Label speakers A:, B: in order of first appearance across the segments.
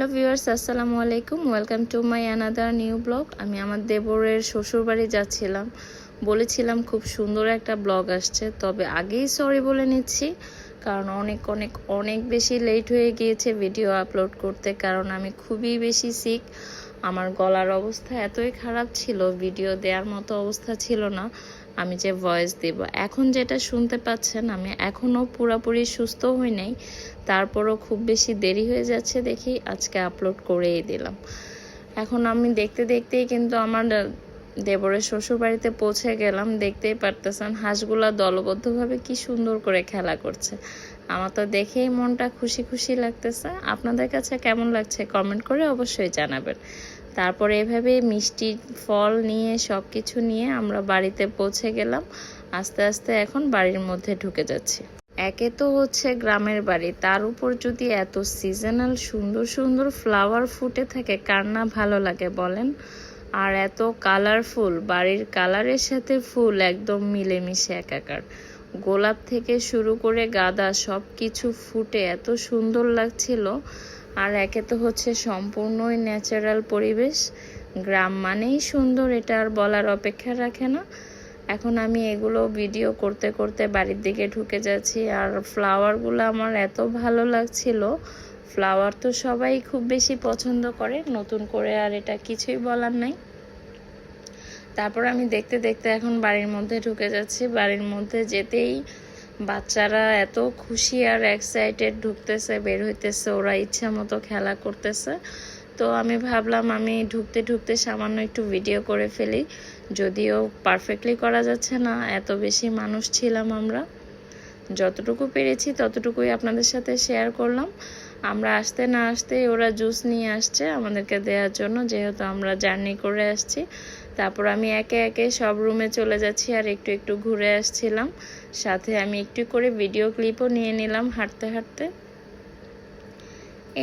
A: Hello viewers, আসসালামু আলাইকুম। Welcome to my another new blog আমি আমার দেবরের শ্বশুরবাড়ি যাচ্ছিলাম। বলেছিলাম খুব সুন্দর একটা ব্লগ আসছে। তবে আগেই সরি বলে নিচ্ছি, কারণ অনেক অনেক অনেক বেশি লেট হয়ে গিয়েছে ভিডিও আপলোড করতে, কারণ আমি খুবই বেশি সিক আমার গলার অবস্থা এতই খারাপ ছিল ভিডিও দেওয়ার মতো অবস্থা ছিল না। আমি যে ভয়েস দেব। এখন যেটা শুনতে পাচ্ছেন, আমি এখনও পুরোপুরি সুস্থ হই নাই। তারপরও খুব বেশি দেরি হয়ে যাচ্ছে দেখি আজকে আপলোড করেই দিলাম। এখন আমি দেখতে দেখতেই কিন্তু আমার দেবরের শ্বশুর বাড়িতে পৌঁছে গেলাম। দেখতেই পারতেছেন হাঁসগুলা দলবদ্ধভাবে কি সুন্দর করে খেলা করছে। আমার তো দেখেই মনটা খুশি খুশি লাগতেছে। আপনাদের কাছে কেমন লাগছে কমেন্ট করে অবশ্যই জানাবেন। তারপরে এভাবে মিষ্টি ফল নিয়ে সব কিছু নিয়ে আমরা বাড়িতে পৌঁছে গেলাম। আস্তে আস্তে এখন বাড়ির মধ্যে ঢুকে যাচ্ছি। একে তো হচ্ছে গ্রামের বাড়ি। তার উপর যদি এত সিজনাল সুন্দর সুন্দর ফ্লাওয়ার ফুটে থাকে, কার না ভালো লাগে বলেন? আর এত কালারফুল বাড়ির কালারের সাথে ফুল একদম মিলেমিশে একাকার। গোলাপ থেকে শুরু করে গাঁদা সব কিছু ফুটে এত সুন্দর লাগছিল। আর একে তো হচ্ছে সম্পূর্ণই ন্যাচারাল পরিবেশ। গ্রাম মানেই সুন্দর, এটা আর বলার অপেক্ষা রাখে না। এখন আমি এগুলো ভিডিও করতে করতে বাড়ির দিকে ঢুকে যাচ্ছি, আর ফ্লাওয়ারগুলো আমার এত ভালো লাগছিল। ফ্লাওয়ার তো সবাই খুব বেশি পছন্দ করে, নতুন করে আর এটা কিছুই বলার নাই। তারপর আমি দেখতে দেখতে এখন বাড়ির মধ্যে ঢুকে যাচ্ছি। বাড়ির মধ্যে যেতেই বাচ্চারা এত খুশি আর এক্সাইটেড ঢুকতেছে, বের হইতেছে, ওরা ইচ্ছা মতো খেলা করতেছে। তো আমি ভাবলাম আমি ঢুকতে ঢুকতে সামান্য একটু ভিডিও করে ফেলি। যদিও পারফেক্টলি করা যাচ্ছে না, এত বেশি মানুষ ছিলাম আমরা। যতটুকু পেরেছি ততটুকুই আপনাদের সাথে শেয়ার করলাম। আমরা আসতে না আসতেই ওরা জুস নিয়ে আসছে আমাদেরকে দেওয়ার জন্য, যেহেতু আমরা জার্নি করে আসছি। তারপর আমি একে একে সব রুমে চলে যাচ্ছি আর একটু একটু ঘুরে আসছিলাম। সাথে আমি একটু করে ভিডিও ক্লিপও নিয়ে নিলাম হাঁটতে হাঁটতে।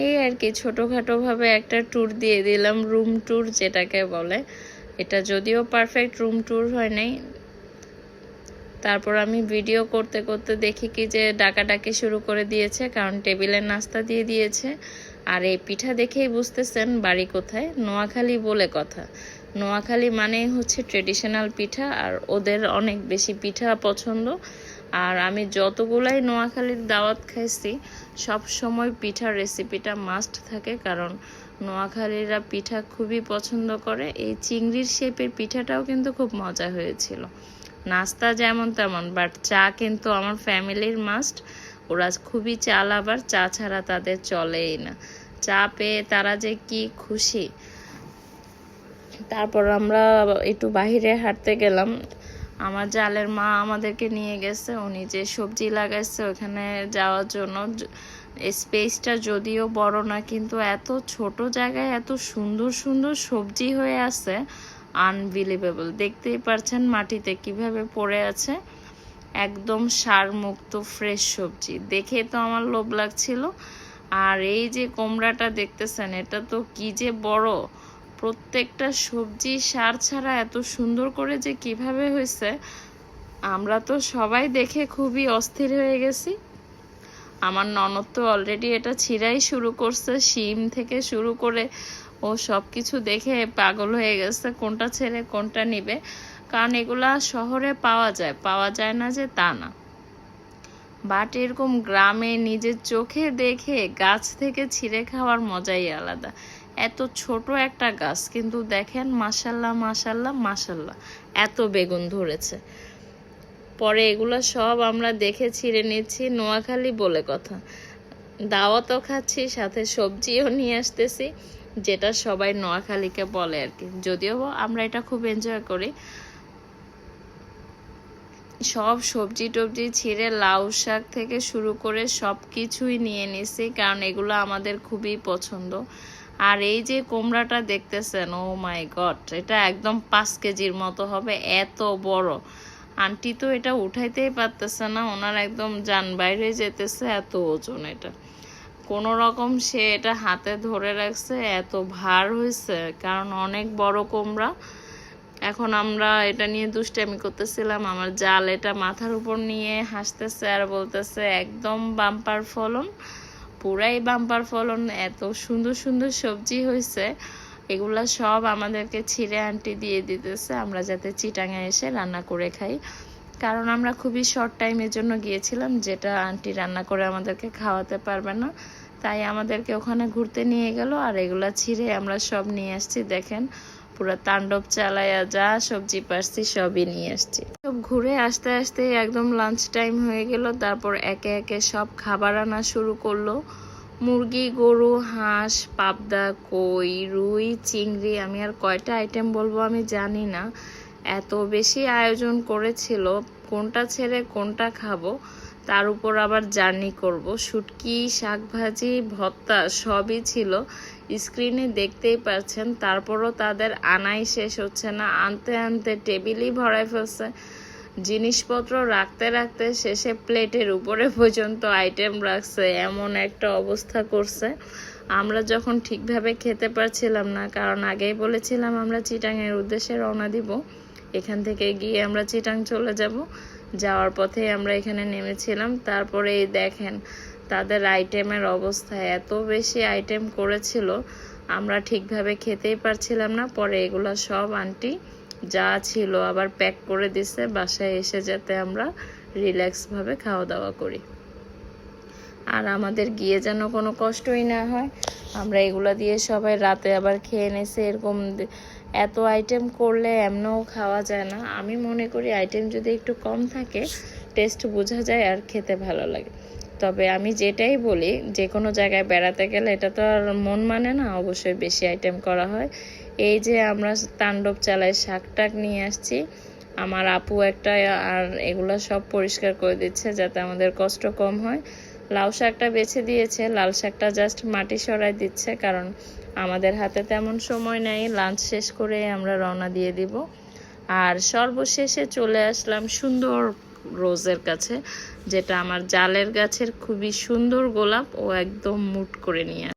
A: এই আর কি, ছোটোখাটোভাবে একটা ট্যুর দিয়ে দিলাম, রুম ট্যুর যেটাকে বলে। এটা যদিও পারফেক্ট রুম ট্যুর হয় নাই তারপর আমি ভিডিও করতে করতে দেখি কি যে ডাকাডাকি শুরু করে দিয়েছে, কারণ টেবিলে নাস্তা দিয়ে দিয়েছে। আর এই পিঠা দেখেই বুঝতেছেন বাড়ি কোথায়? নোয়াখালী বলে কথা। নোয়াখালী মানেই হচ্ছে ট্রেডিশনাল পিঠা, আর ওদের অনেক বেশি পিঠা পছন্দ। আর আমি যতগুলাই নোয়াখালীর দাওয়াত খাইছি, সব সময় পিঠার রেসিপিটা মাস্ট থাকে, কারণ নোয়াখালীরা পিঠা খুবই পছন্দ করে। এই চিংড়ির শেপের পিঠাটাও কিন্তু খুব মজা হয়েছিল। নাস্তা যেমন তেমন বাট চা কিন্তু আমার ফ্যামিলির মাস্ট ওরা খুবই চাল আবার চা ছাড়া তাদের চলেই না। চা পেয়ে তারা যে কি খুশি। তারপর আমরা একটু বাহিরে হাঁটতে গেলাম। আমার জালের মা আমাদেরকে নিয়ে গেছে, উনি যে সবজি লাগাইছে ওখানে যাওয়ার জন্য। স্পেসটা যদিও বড় না, কিন্তু এত ছোট জায়গায় এত সুন্দর সুন্দর সবজি হয়ে আছে। আনবিলিভেবল দেখতেই পারছেন মাটিতে কীভাবে পড়ে আছে। একদম সার মুক্ত ফ্রেশ সবজি। দেখে তো আমার লোভ লাগছিল। আর এই যে কোমড়াটা দেখতেছেন, এটা তো কি যে বড়! প্রত্যেকটা সবজি সার ছাড়া এত সুন্দর করে যে কীভাবে হয়েছে! আমরা তো সবাই দেখে খুবই অস্থির হয়ে গেছি। আমার ননদ তো অলরেডি এটা ছিঁড়াই শুরু করছে, শিম থেকে শুরু করে ও সব কিছু দেখে পাগল হয়ে গেছে, কোনটা ছেড়ে কোনটা নিবে। কারণ এগুলা শহরে পাওয়া যায় পাওয়া যায় না যে তা না। বাট এরকম গ্রামে নিজের চোখে দেখে গাছ থেকে ছিঁড়ে খাওয়ার মজাই আলাদা। এত ছোট একটা গাছ, কিন্তু দেখেন মাসাল্লাহ মাসাল্লাহ মাসাল্লাহ এত বেগুন ধরেছে। পরে এগুলো সব আমরা দেখে ছিঁড়ে নিচ্ছি, নোয়াখালী বলে কথা। দাওয়াতও খাচ্ছি, সাথে সবজিও নিয়ে আসতেছি। যেটা সবাই নোয়াখালীকে বলে আর কি। যদিও আমরা এটা খুব এনজয় করি। সব সবজি টবজি ছিঁড়ে লাউ শাক থেকে শুরু করে সব কিছুই নিয়ে নিছি, কারণ এগুলো আমাদের খুবই পছন্দ। আর এই যে কোমড়াটা দেখতেছেন ও মাই গড এটা একদম পাঁচ কেজির মতো হবে, এত বড়। আন্টি তো এটা উঠাইতেই পারতেছে না, ওনার একদম যান বাইরে যেতেছে, এত ওজন এটা। কোনো রকম সে এটা হাতে ধরে রাখছে, এত ভার হয়েছে, কারণ অনেক বড় কোমড়া এখন আমরা এটা নিয়ে দুষ্টামি করতেছিলাম, আমার জাল এটা মাথার উপর নিয়ে হাসতেছে আর বলতেছে, একদম বাম্পার ফলন, পুরাই বাম্পার ফলন, এত সুন্দর সুন্দর সবজি হয়েছে, এগুলা সব আমাদেরকে ছিঁড়ে আন্টি দিয়ে দিতেছে, আমরা যাতে চিটাঙে এসে রান্না করে খাই। কারণ আমরা খুবই শর্ট টাইমের জন্য গিয়েছিলাম, যেটা আন্টি রান্না করে আমাদেরকে খাওয়াতে পারবে না। তাই আমাদেরকে ওখানে ঘুরতে নিয়ে গেল, আর এগুলা ছিঁড়ে আমরা সব নিয়ে আসছি, দেখেন। পুরো তাণ্ডব চালায়া যা সবজি পারছি, সবই নিয়ে আসছি। সব ঘুরে আসতে আসতে একদম লাঞ্চ টাইম হয়ে গেল, তারপর একে একে সব খাবার আনা শুরু করল। মুরগি, গরু, হাঁস, পাবদা, কই, রুই, চিংড়ি, আমি আর কয়টা আইটেম বলব আমি জানি না। এত বেশি আয়োজন করেছিল, কোনটা ছেড়ে কোনটা খাব, তার উপর আবার জার্নি করব। শুটকি, শাকভাজি, ভর্তা সবই ছিল। স্ক্রিনে দেখতেই পাচ্ছেন, তারপরও তাদের আনাই শেষ হচ্ছে না। আনতে আনতে টেবিলই ভরায় ফেলছে। জিনিসপত্র রাখতে রাখতে শেষে প্লেটের উপরে পর্যন্ত আইটেম রাখছে, এমন একটা অবস্থা করছে। আমরা যখন ঠিকভাবে খেতে পারছিলাম না, কারণ আগেই বলেছিলাম আমরা চিটাংয়ের উদ্দেশ্যে রওনা দিব। এখান থেকে গিয়ে আমরা চিটাং চলে যাব। যাওয়ার পথে আমরা এখানে নেমেছিলাম। তারপরে দেখেন, তাদের আইটেমের অবস্থা। এত বেশি আইটেম করেছিল, আমরা ঠিকভাবে খেতেই পারছিলাম না। পরে এগুলো সব আন্টি যা ছিল আবার প্যাক করে দিছে, বাসায় এসে যাতে আমরা রিল্যাক্সভাবে খাওয়া দাওয়া করি। আর আমাদের গিয়ে যেন কোনো কষ্টই না হয়। আমরা এগুলো দিয়ে সবাই রাতে আবার খেয়ে নেছে এরকম এত আইটেম করলে এমনও খাওয়া যায় না। আমি মনে করি আইটেম যদি একটু কম থাকে টেস্ট বোঝা যায় আর খেতে ভালো লাগে। তবে আমি যেটাই বলি, যে কোনো জায়গায় বেড়াতে গেলে এটা তো আর মন মানে না, অবশ্যই বেশি আইটেম করা হয়। এই যে আমরা তাণ্ডব চালাই শাক টাক নিয়ে আসছি, আমার আপু একটা, আর এগুলো সব পরিষ্কার করে দিচ্ছে যাতে আমাদের কষ্ট কম হয়। লাউ শাকটা বেছে দিয়েছে, লাল শাকটা জাস্ট মাটি সরাই দিচ্ছে, কারণ আমাদের হাতে তেমন সময় নেই। লাঞ্চ শেষ করে আমরা রওনা দিয়ে দিব। আর সর্বশেষে চলে আসলাম সুন্দর রোজের কাছে, যেটা আমার জালের গাছের খুবই সুন্দর গোলাপ, ও একদম মুট করে নিয়ে